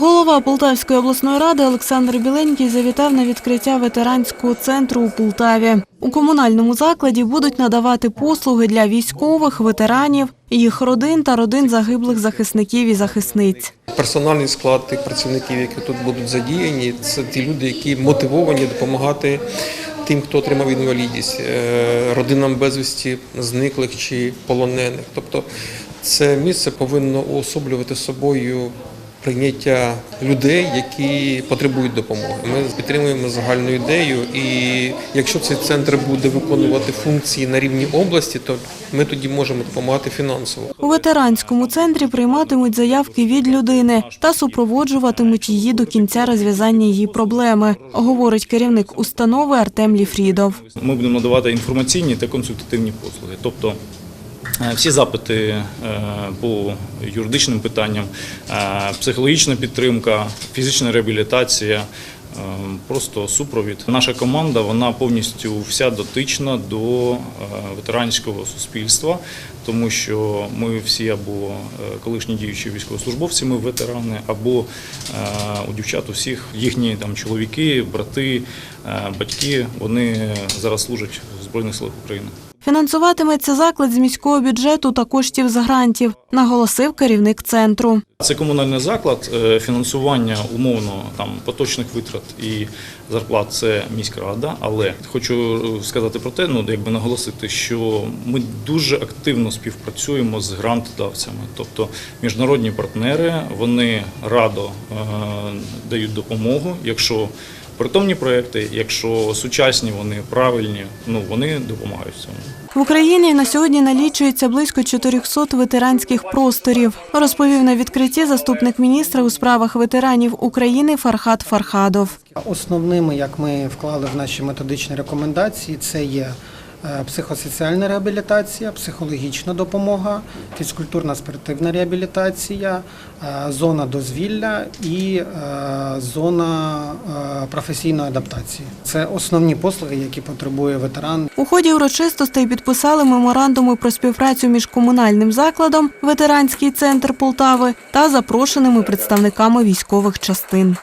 Голова Полтавської обласної ради Олександр Біленький завітав на відкриття ветеранського центру у Полтаві. У комунальному закладі будуть надавати послуги для військових, ветеранів, їх родин та родин загиблих захисників і захисниць. Персональний склад тих працівників, які тут будуть задіяні, це ті люди, які мотивовані допомагати тим, хто отримав інвалідність, е, родинам безвісті зниклих чи полонених. Тобто це місце повинно уособлювати собою прийняття людей, які потребують допомоги. Ми підтримуємо загальну ідею, і якщо цей центр буде виконувати функції на рівні області, то ми тоді можемо допомагати фінансово. У ветеранському центрі прийматимуть заявки від людини та супроводжуватимуть її до кінця розв'язання її проблеми, говорить керівник установи Артем Ліфрідов. Ми будемо надавати інформаційні та консультативні послуги. Тобто всі запити е, по юридичним питанням, е, психологічна підтримка, фізична реабілітація. е, Просто супровід. Наша команда вона повністю вся дотична до е, ветеранського суспільства, тому що ми всі або е, колишні діючі військовослужбовці, ми ветерани, або е, у дівчат усіх їхні там чоловіки, брати, е, батьки. Вони зараз служать в Збройних силах України. Фінансуватиметься заклад з міського бюджету та коштів з грантів, наголосив керівник центру. Це комунальний заклад, е, фінансування умовно там поточних витрат і зарплат це міська рада. Але хочу е, сказати про те, ну якби наголосити, що ми дуже активно співпрацюємо з грантодавцями, тобто міжнародні партнери вони радо е, дають допомогу, якщо притомні проекти, якщо сучасні, вони правильні, ну вони допомагають в цьому. В Україні на сьогодні налічується близько 400 ветеранських просторів, розповів на відкритті заступник міністра у справах ветеранів України Фархат Фархадов. Основними, як ми вклали в наші методичні рекомендації, це є психосоціальна реабілітація, психологічна допомога, фізкультурна спортивна реабілітація, е, зона дозвілля і е, зона е, професійної адаптації. Це основні послуги, які потребує ветеран У ході урочистостей підписали меморандуми про співпрацю між комунальним закладом Ветеранський центр Полтави та запрошеними представниками військових частин.